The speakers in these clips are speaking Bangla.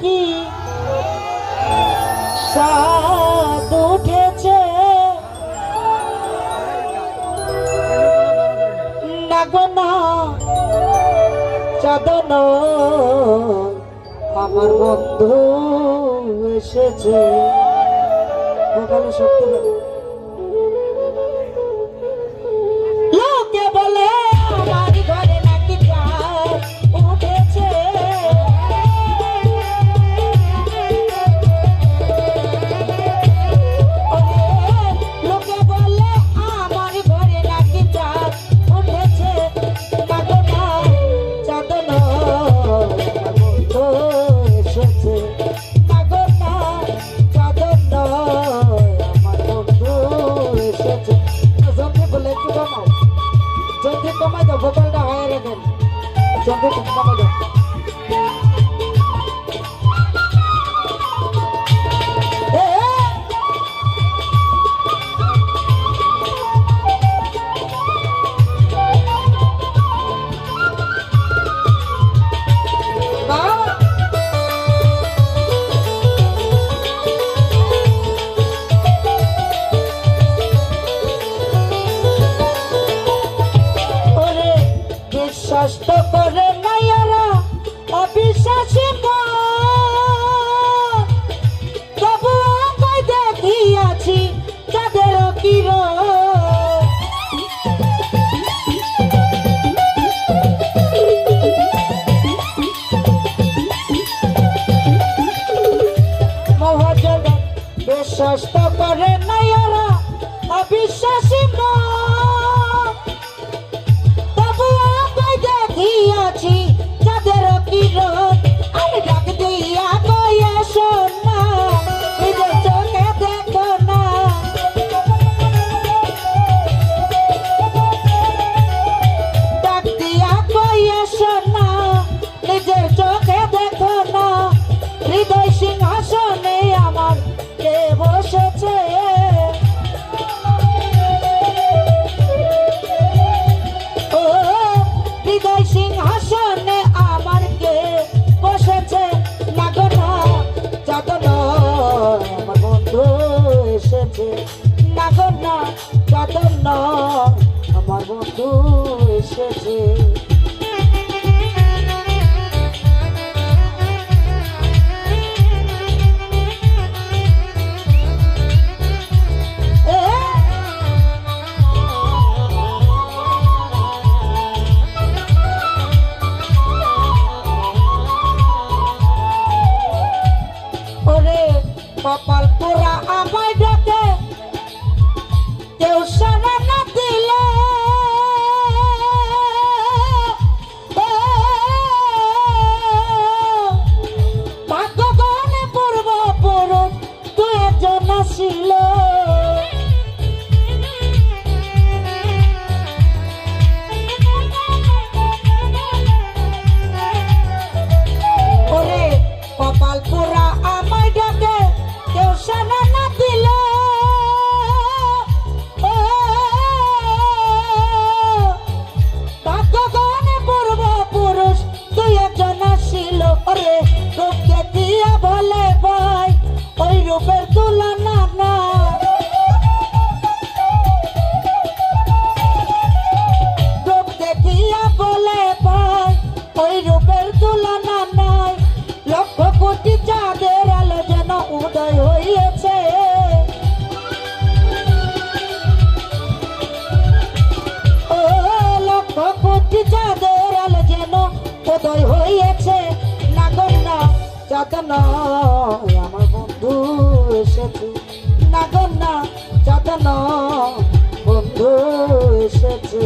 কি? সাত উঠেছে। নাগনা চাদন আমার বন্ধু এসেছে। সকালে সত্যি kaldı. Osman'a döndü. Curitiba! এসেছে। না গো না কাঁদন আমার বন্ধু এসেছে। ওরে! কপাল পোড়া আমায় ডাকে। কেউ হয়েছে নাগন্য যতন আমার বন্ধু এসেছে। নাগন্য যতন বন্ধু এসেছে।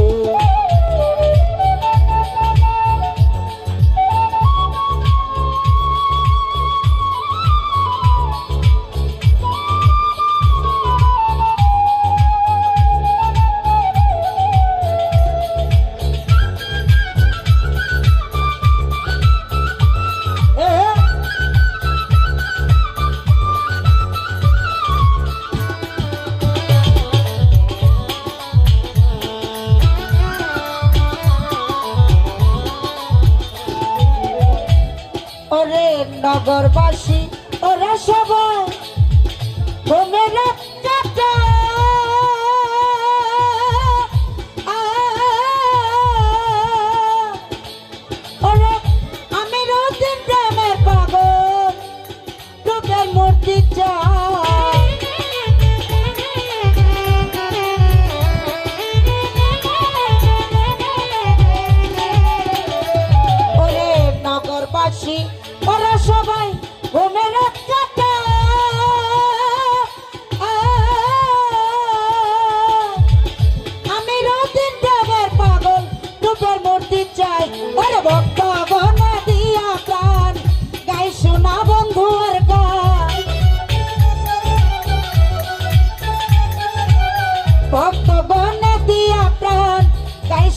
ওরে নগরবাসী ওরা সবাই তোমরা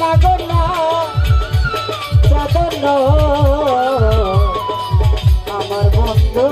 লাগো না যাব না আমার বন্ধু